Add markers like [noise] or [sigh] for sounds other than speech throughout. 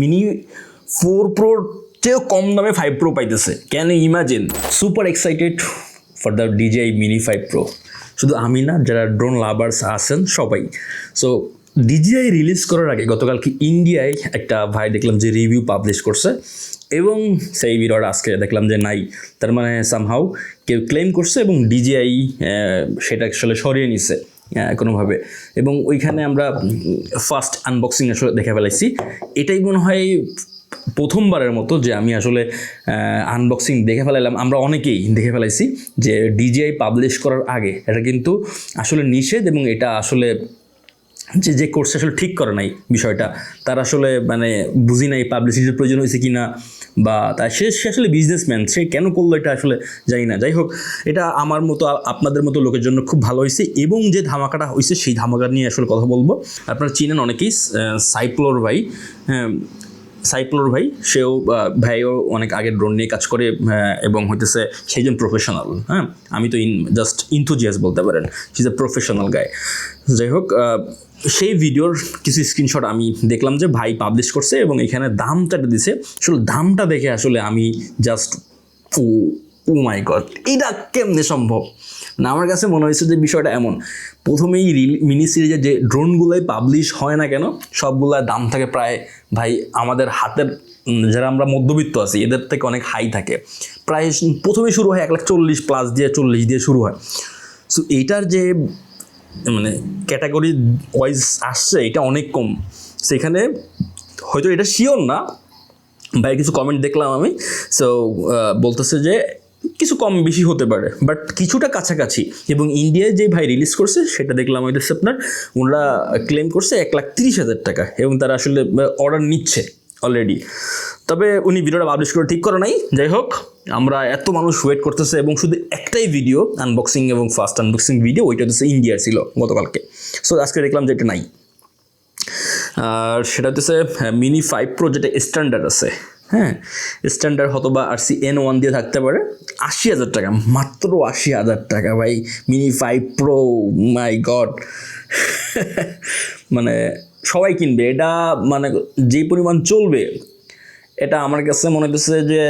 Mini four প্রোর চেয়েও কম দামে ফাইভ প্রো পাইতেছে। Can imagine super excited for the DJI mini five pro শুধু আমি না, যারা ড্রোন লাভার্স আছেন সবাই। সো ডিজিআই রিলিজ করার আগে গতকালকে ইন্ডিয়ায় একটা ভাই দেখলাম যে রিভিউ পাবলিশ করছে এবং সেই ভিডিওটা আজকে দেখলাম যে নাই। তার মানে সামহাউ কেউ ক্লেম করছে এবং ডিজিআই সেটা আসলে সরিয়ে নিছে। কোনোভাবে। এবং ওইখানে আমরা ফার্স্ট আনবক্সিং আসলে দেখে ফেলাইছি। এটাই মনে হয় প্রথমবারের মতো যে আমি আসলে আনবক্সিং দেখে ফেলাইলাম। আমরা অনেকেই দেখে ফেলাইছি যে ডিজিআই পাবলিশ করার আগে। এটা কিন্তু আসলে নিষেধ এবং এটা আসলে যে যে কোর্স আসলে ঠিক করে নাই বিষয়টা, তার আসলে মানে বুঝি নাই পাবলিসিটির প্রয়োজন হয়েছে কি না বা তার সে সে আসলে বিজনেসম্যান সে কেন করল এটা আসলে জানি না। যাই হোক, এটা আমার মতো আপনাদের মতো লোকের জন্য খুব ভালো হয়েছে এবং যে ধামাকাটা হয়েছে সেই ধামাকা নিয়ে আসলে কথা বলব। আপনারা চিনেন অনেকেই সাইক্লোর ভাই হ্যাঁ সাইক্লোর ভাই, সেও ভাইও অনেক আগে ড্রোন নিয়ে কাজ করে এবং হইতেছে সেইজন প্রফেশনাল হ্যাঁ? আমি তো ইন জাস্ট ইন্থুজিয়াস বলতে পারেন ইজ এ প্রফেশনাল গায় যাই হোক সেই ভিডিওর কিছু স্ক্রিনশট আমি দেখলাম যে ভাই পাবলিশ করছে এবং এখানে দামটা দিছে। আসলে দামটা দেখে আসলে আমি জাস্ট ও মাই গড এটা কেমনে সম্ভব? না, আমার কাছে মনে হয়েছে যে বিষয়টা এমন। প্রথমেই রিল, মিনি সিরিজের যে ড্রোনগুলোই পাবলিশ হয় না কেন সবগুলোর দাম থাকে প্রায়, ভাই, আমাদের হাতের যারা আমরা মধ্যবিত্ত আছি, এদের থেকে অনেক হাই থাকে। প্রায় প্রথমে শুরু হয় এক লাখ চল্লিশ প্লাস দিয়ে, চল্লিশ দিয়ে শুরু হয়। সো এইটার যে মানে ক্যাটাগরি ওয়াইজ আসছে, এটা অনেক কম। সেখানে হয়তো এটা শিওর না, ভাই, কিছু কমেন্ট দেখলাম আমি। সো বলতেছে যে কিছু কম বেশি হতে পারে বাট কিছুটা কাছাকাছি। এবং ইন্ডিয়ায় যে ভাই রিলিজ করছে, সেটা দেখলাম হইতেছে আপনার ওনারা ক্লেম করছে এক লাখ তিরিশ হাজার টাকা, এবং তারা আসলে অর্ডার নিচ্ছে অলরেডি তবে উনি ভিডিওটা পাবলিশ করে ঠিক করে নাই। যাই হোক, আমরা এত মানুষ ওয়েট করতেছে, এবং শুধু একটাই ভিডিও আনবক্সিং এবং ফার্স্ট আনবক্সিং ভিডিও ওইটা হচ্ছে ইন্ডিয়ার ছিল গতকালকে। সো আজকে দেখলাম যে এটা নাই। আর সেটা হচ্ছে মিনি ফাইভ প্রো যেটা স্ট্যান্ডার্ড আছে হ্যাঁ স্ট্যান্ডার্ড হয়তো বা আর সি এন ওয়ান দিয়ে থাকতে পারে আশি হাজার টাকা, মাত্র আশি হাজার টাকা ভাই mini five pro my god মানে সবাই কিনবে, এটা মানে যে পরিমাণ চলবে, এটা আমার কাছে মনে হচ্ছে যে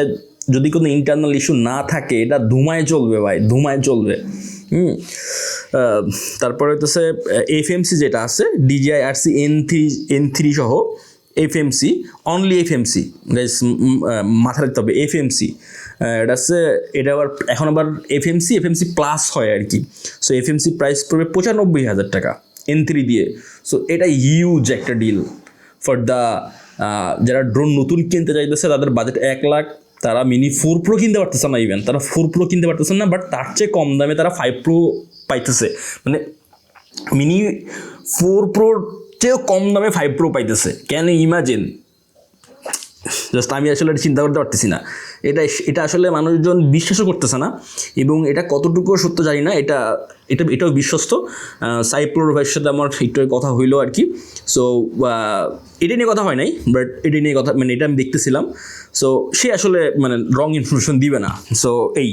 যদি কোনো ইন্টারনাল ইস্যু না থাকে, এটা ধুমায় চলবে ভাই, ধুমায় চলবে। হুম তারপরে হচ্ছে এফএমসি যেটা আছে DJI R C N three N three সহ এফএমসি অনলি এফএমসি গাইস মাথা রাখতে হবে এফএমসি এটা হচ্ছে, এটা আবার, এখন আবার এফএমসি এফএমসি প্লাস হয় আর কি। সো এফএমসি প্রাইস পড়বে পঁচানব্বই হাজার টাকা এন থ্রি দিয়ে। সো এটা হিউজ একটা ডিল ফর দ্য যারা ড্রোন নতুন কিনতে চাইতেছে, তাদের বাজেট এক লাখ, তারা মিনি ফোর প্রো কিনতে পারতেছে না ইভেন তারা ফোর প্রো কিনতে পারতেছে না বাট তার চেয়ে কম দামে তারা ফাইভ প্রো পাইতেছে। মানে মিনি ফোর প্রোর চেয়েও কম দামে ফাইভ প্রো পাইতেছে। ক্যান ইমাজিন জাস্ট আমি আসলে এটা চিন্তা করতে পারতেছি না। এটা এটা আসলে মানুষজন বিশ্বাসও করতেছে না এবং এটা কতটুকু সত্য জানি না। এটা এটা এটাও বিশ্বস্ত। সাইপ্লোর ভাইয়ের সাথে আমার একটু কথা হইল আর কি। সো এটা নিয়ে কথা হয় নাই বাট এটা নিয়ে কথা মানে এটা আমি দেখতেছিলাম। সো সে আসলে মানে রং ইনফরমেশন দিবে না। সো এই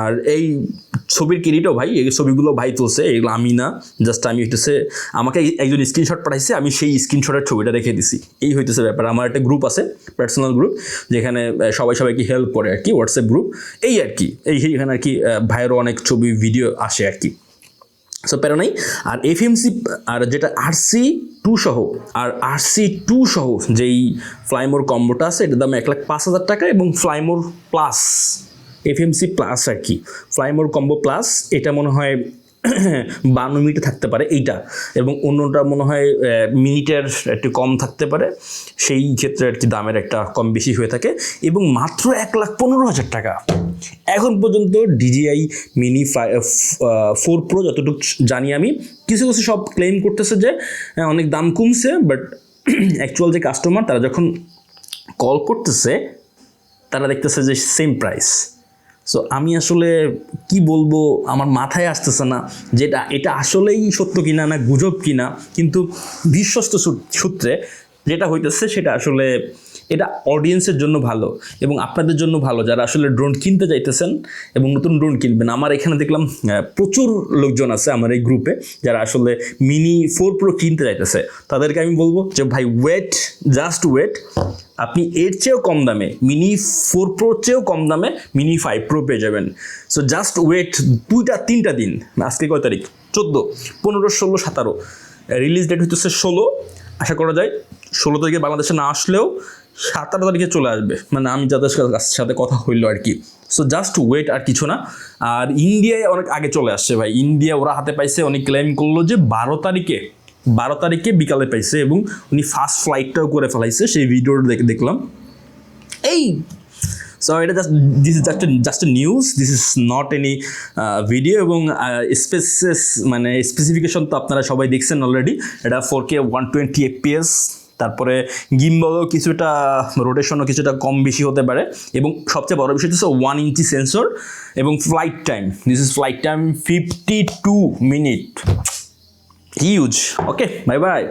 আর এই ছবির কিরিটও ভাই, এই ছবিগুলো ভাই তুলছে, এগুলো আমি না জাস্ট আমি হইতেছে, আমাকে একজন স্ক্রিনশট পাঠাইছে, আমি সেই স্ক্রিনশটের ছবিটা রেখে দিছি। এই হইতেছে ব্যাপার, আমার একটা গ্রুপ আছে পার্সোনাল গ্রুপ যেখানে সবাই সবাইকে হেল্প করে আর কি হোয়াটসঅ্যাপ গ্রুপ এই আর কি, এই এখানে আর কি ভাইয়েরও অনেক ছবি ভিডিও আসে আর কি। সো প্যারা নাই, আর এফএমসি আর যেটা আরসি টু সহ, আর আরসি টু সহ, যেই ফ্লাইমোর কম্বোটা আছে, এটার দাম এক লাখ পাঁচ হাজার টাকা এবং fly more plus FMC plus আর কি। ফ্লাইমোর কম্বো প্লাস এটা মনে হয় [clears throat] বান্ন মিনিটে থাকতে পারে এইটা। এবং অন্যটা মনে হয় মিনিটের একটু কম থাকতে পারে। সেই ক্ষেত্রে আর কি দামের একটা কম বেশি হয়ে থাকে। এবং মাত্র এক লাখ পনেরো হাজার টাকা। এখন পর্যন্ত ডিজিআই মিনি ফোর প্রো যতটুকু জানি আমি, কিছু কিছু সব ক্লেম করতেছে যে অনেক দাম কমছে বাট অ্যাকচুয়াল [clears throat] যে কাস্টমার তারা যখন কল করতেছে, তারা দেখতেছে যে সেম প্রাইস সো আমি আসলে কি বলব, আমার মাথায় আসতেছে না যেটা, এটা আসলেই সত্য কিনা না, গুজব কিনা, কিন্তু বিশ্বস্ত সূত্রে যেটা হইতেছে সেটা আসলে এটা অডিয়েন্সের জন্য ভালো এবং আপনাদের জন্য ভালো। যারা আসলে ড্রোন কিনতে চাইতেছেন এবং নতুন ড্রোন কিনবেন, আমার এখানে দেখলাম প্রচুর লোকজন আছে আমার এই গ্রুপে যারা আসলে মিনি ফোর প্রো কিনতে চাইতেছে তাদেরকে আমি বলব যে, ভাই ওয়েট জাস্ট ওয়েট আপনি এর চেয়েও কম দামে মিনি ফোর প্রো চেয়েও কম দামে মিনি ফাইভ প্রো পেয়ে যাবেন। সো জাস্ট ওয়েট দুইটা, তিনটা দিন। আজকে কয় তারিখ? চোদ্দ। পনেরো, ষোলো, সতেরো। রিলিজ ডেট হচ্ছে ষোলো। আশা করা যায়, ষোলো তারিখে বাংলাদেশে না আসলেও সাতারো তারিখে চলে আসবে। মানে আমি যাদের সাথে- কথা হইল আর কি। সো জাস্ট ওয়েট আর কিছু না। আর ইন্ডিয়ায় অনেক আগে চলে আসছে ভাই। ইন্ডিয়া ওরা হাতে পাইছে অনেক ক্লেম করল যে বারো তারিখে বারো তারিখে বিকালে পাইছে এবং উনি ফার্স্ট ফ্লাইটটাও করে ফেলাইছে। সেই ভিডিওটা দেখে দেখলাম। এই! সো এটা just this is just just news this is not any video এবং স্পেসেস মানে স্পেসিফিকেশন তো আপনারা সবাই দেখছেন অলরেডি এটা four K one twenty FPS তারপরে গিম্বলও কিছুটা রোটেশনও কিছুটা কম বেশি হতে পারে। এবং সবচেয়ে বড় বিষয় হচ্ছে ওয়ান ইঞ্চি সেন্সর এবং flight time this is flight time fifty two minute huge okay bye bye